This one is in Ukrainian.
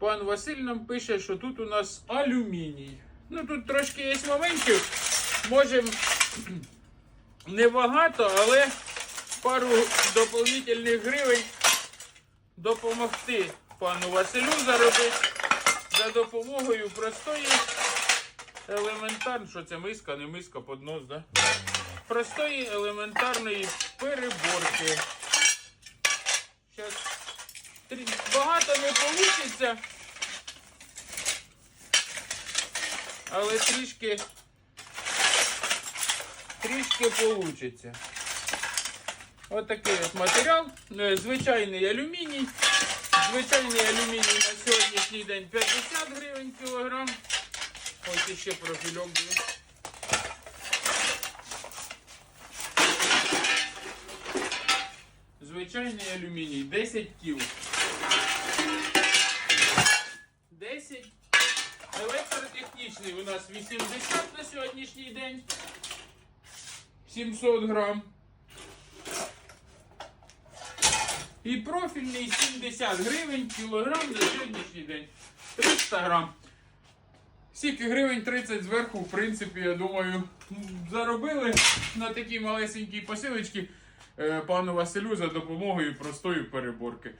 Пан Василь нам пише, що тут у нас алюміній. Ну тут трошки є моментів. Можемо небагато, але пару доповнительних гривень допомогти пану Василю заробити за допомогою простої елементарної, що це миска, не миска, поднос, да? Простої елементарної переборки. Трі- багато не вийде, але трішки трішки получиться. Ось такий от матеріал. Е, Звичайний алюміній. Звичайний алюміній на сьогоднішній день 50 гривень кілограм. Ось ще профільок буде. Звичайний алюміній 10 кіл. 10. Електротехнічний у нас 80 на сьогоднішній день. 700 грам. І профільний 70 гривень кілограм на сьогоднішній день. 300 грам. Скільки гривень 30 зверху, в принципі, я думаю, заробили на такій малесенькій посилочці пану Василю за допомогою простої переборки.